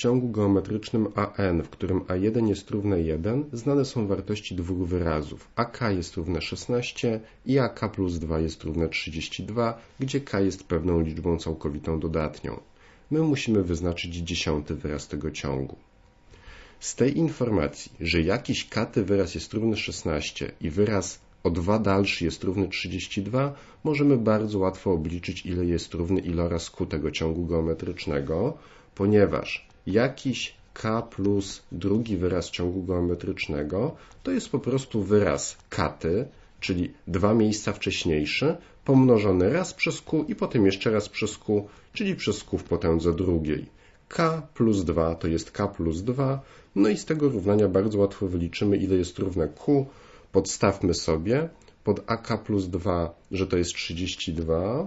ciągu geometrycznym AN, w którym A1 jest równe 1, znane są wartości dwóch wyrazów. AK jest równe 16 i AK plus 2 jest równe 32, gdzie K jest pewną liczbą całkowitą dodatnią. My musimy wyznaczyć dziesiąty wyraz tego ciągu. Z tej informacji, że jakiś katy wyraz jest równy 16 i wyraz o 2 dalszy jest równy 32, możemy bardzo łatwo obliczyć, ile jest równy iloraz q tego ciągu geometrycznego, ponieważ jakiś k plus drugi wyraz ciągu geometrycznego to jest po prostu wyraz katy, czyli dwa miejsca wcześniejszy, pomnożony raz przez q i potem jeszcze raz przez q, czyli przez q w potędze drugiej. k plus 2 to jest k plus 2, no i z tego równania bardzo łatwo wyliczymy, ile jest równe q. Podstawmy sobie pod ak plus 2, że to jest 32,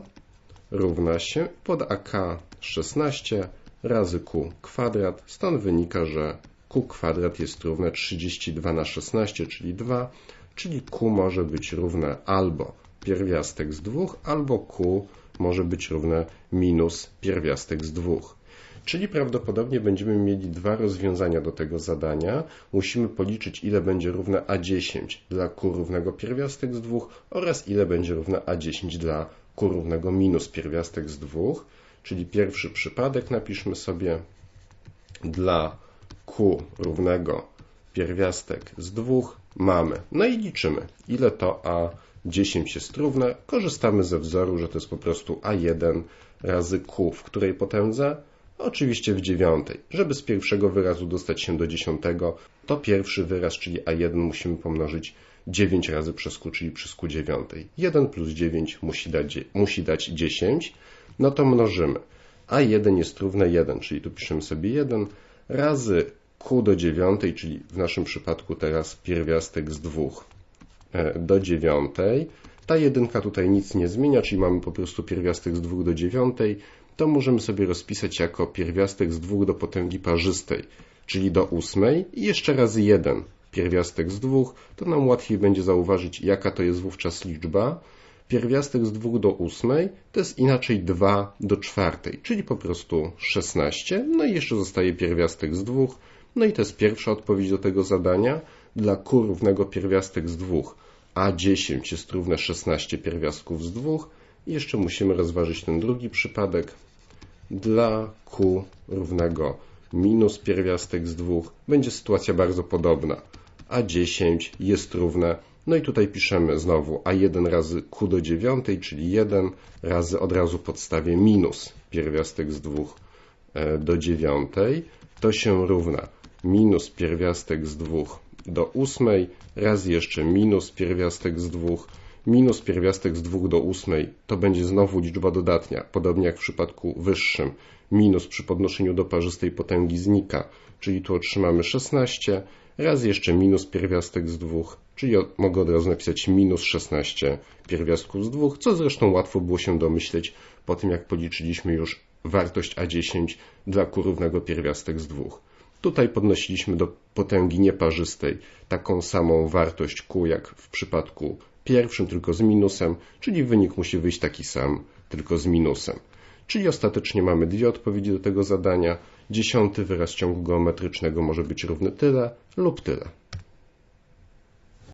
równa się pod ak 16 razy q kwadrat. Stąd wynika, że q kwadrat jest równe 32 na 16, czyli 2, czyli q może być równe albo pierwiastek z 2, albo q może być równe minus pierwiastek z 2. Czyli prawdopodobnie będziemy mieli dwa rozwiązania do tego zadania. Musimy policzyć, ile będzie równe A10 dla Q równego pierwiastek z 2 oraz ile będzie równe A10 dla Q równego minus pierwiastek z 2. Czyli pierwszy przypadek napiszmy sobie dla Q równego pierwiastek z 2 mamy. No i liczymy, ile to A10 jest równe. Korzystamy ze wzoru, że to jest po prostu A1 razy Q, w której potędze Oczywiście w dziewiątej. Żeby z pierwszego wyrazu dostać się do dziesiątego, to pierwszy wyraz, czyli A1 musimy pomnożyć 9 razy przez Q, czyli przez Q dziewiątej. 1 plus 9 musi dać, musi dać 10. No to mnożymy. A1 jest równe 1, czyli tu piszemy sobie 1 razy Q do dziewiątej, czyli w naszym przypadku teraz pierwiastek z 2 e, do dziewiątej. Ta jedynka tutaj nic nie zmienia, czyli mamy po prostu pierwiastek z 2 do dziewiątej to możemy sobie rozpisać jako pierwiastek z 2 do potęgi parzystej, czyli do ósmej i jeszcze razy 1 pierwiastek z 2, to nam łatwiej będzie zauważyć, jaka to jest wówczas liczba. Pierwiastek z 2 do 8 to jest inaczej 2 do 4, czyli po prostu 16. No i jeszcze zostaje pierwiastek z 2. No i to jest pierwsza odpowiedź do tego zadania. Dla Q równego pierwiastek z 2, a 10 jest równe 16 pierwiastków z 2 i jeszcze musimy rozważyć ten drugi przypadek. Dla Q równego minus pierwiastek z 2 będzie sytuacja bardzo podobna. A 10 jest równe, no i tutaj piszemy znowu A1 razy Q do 9, czyli 1 razy od razu podstawię minus pierwiastek z 2 e, do 9. To się równa minus pierwiastek z 2 do 8 razy jeszcze minus pierwiastek z 2 minus pierwiastek z 2 do 8 to będzie znowu liczba dodatnia, podobnie jak w przypadku wyższym. Minus przy podnoszeniu do parzystej potęgi znika, czyli tu otrzymamy 16, raz jeszcze minus pierwiastek z 2, czyli mogę od razu napisać minus 16 pierwiastków z 2, co zresztą łatwo było się domyśleć po tym, jak policzyliśmy już wartość A10 dla Q równego pierwiastek z 2. Tutaj podnosiliśmy do potęgi nieparzystej taką samą wartość Q jak w przypadku pierwszym tylko z minusem, czyli wynik musi wyjść taki sam, tylko z minusem. Czyli ostatecznie mamy dwie odpowiedzi do tego zadania. Dziesiąty wyraz ciągu geometrycznego może być równy tyle lub tyle.